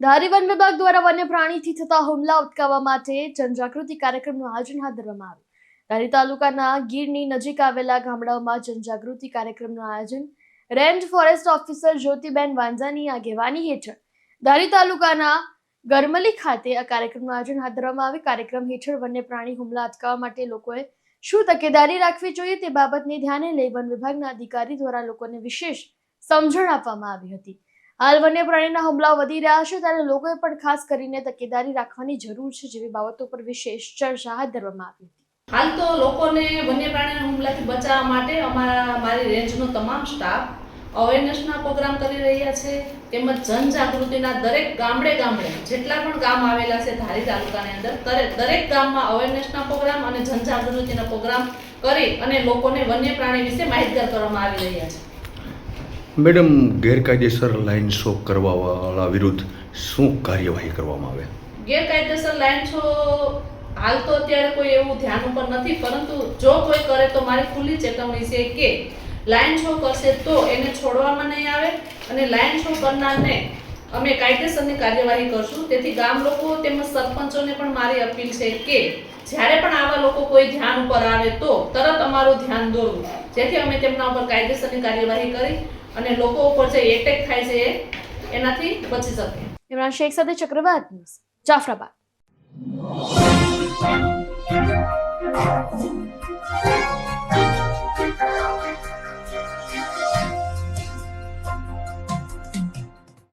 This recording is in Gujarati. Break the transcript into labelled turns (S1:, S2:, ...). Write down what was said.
S1: ધારી વન વિભાગ દ્વારા વન્ય પ્રાણીથી થતા હુમલા અટકાવવા માટે જનજાગૃતિ કાર્યક્રમનું આયોજન હાથ ધરવામાં આવ્યું. ધારી તાલુકાના ગીરની નજીક આવેલા ગામડાઓમાં જનજાગૃતિ કાર્યક્રમનું આયોજન રેન્જ ફોરેસ્ટ ઓફિસર જ્યોતિબેન વાંઝાની આગેવાની હેઠળ ધારી તાલુકાના ગરમલી ખાતે આ કાર્યક્રમનું આયોજન હાથ ધરવામાં આવ્યું. કાર્યક્રમ હેઠળ વન્ય પ્રાણી હુમલા અટકાવવા માટે લોકોએ શું તકેદારી રાખવી જોઈએ તે બાબતને ધ્યાને લઈ વન વિભાગના અધિકારી દ્વારા લોકોને વિશેષ સમજણ આપવામાં આવી હતી. હાલ વન્ય પ્રાણીના હુમલાઓ વધી રહ્યા છે, ત્યારે લોકોએ પણ ખાસ કરીને તકેદારી રાખવાની જરૂર છે જેવી બાબતો પર વિશેષ ચર્ચા હાથ ધરવામાં આવી હતી.
S2: હાલ તો લોકોને વન્ય પ્રાણીના હુમલાથી બચાવવા માટે અમારા મારી રેન્જનો તમામ સ્ટાફ અવેરનેસના પ્રોગ્રામ કરી રહ્યા છે, તેમજ જનજાગૃતિના દરેક ગામડે ગામડે, જેટલા પણ ગામ આવેલા છે ધારી તાલુકાની અંદર દરેક દરેક ગામમાં અવેરનેસના પ્રોગ્રામ અને જનજાગૃતિના પ્રોગ્રામ કરી અને લોકોને વન્ય પ્રાણી વિશે માહિતગાર કરવામાં આવી રહ્યા છે.
S3: મેડમ, ગેરકાયદેસર લાઇન શો કરવાવાળા વિરુદ્ધ શું કાર્યવાહી કરવામાં આવે?
S2: ગેરકાયદેસર લાઈન શો હાલ તો અત્યારે કોઈ એવું ધ્યાન ઉપર નથી, પરંતુ જો કોઈ કરે તો મારી ખુલ્લી ચેતવણી છે કે લાઈન શો કરશે તો એને છોડવામાં નહીં આવે અને લાઈન શો કરનારને અમે કાયદેસરની કાર્યવાહી કરશું. તેથી ગામ લોકો તેમજ સરપંચોને પણ મારી અપીલ છે કે જ્યારે પણ આવા લોકો કોઈ ધ્યાન ઉપર આવે તો તરત અમારું ધ્યાન દોરવું. જેથી અમે તેમના ઉપર કાયદેસરની કાર્યવાહી કરી અને લોકો ઉપર જે એટેક થાય છે એનાથી બચી શકે
S1: ઇમરાન શેખ સાથે ચક્રવાત જાફરાબાદ.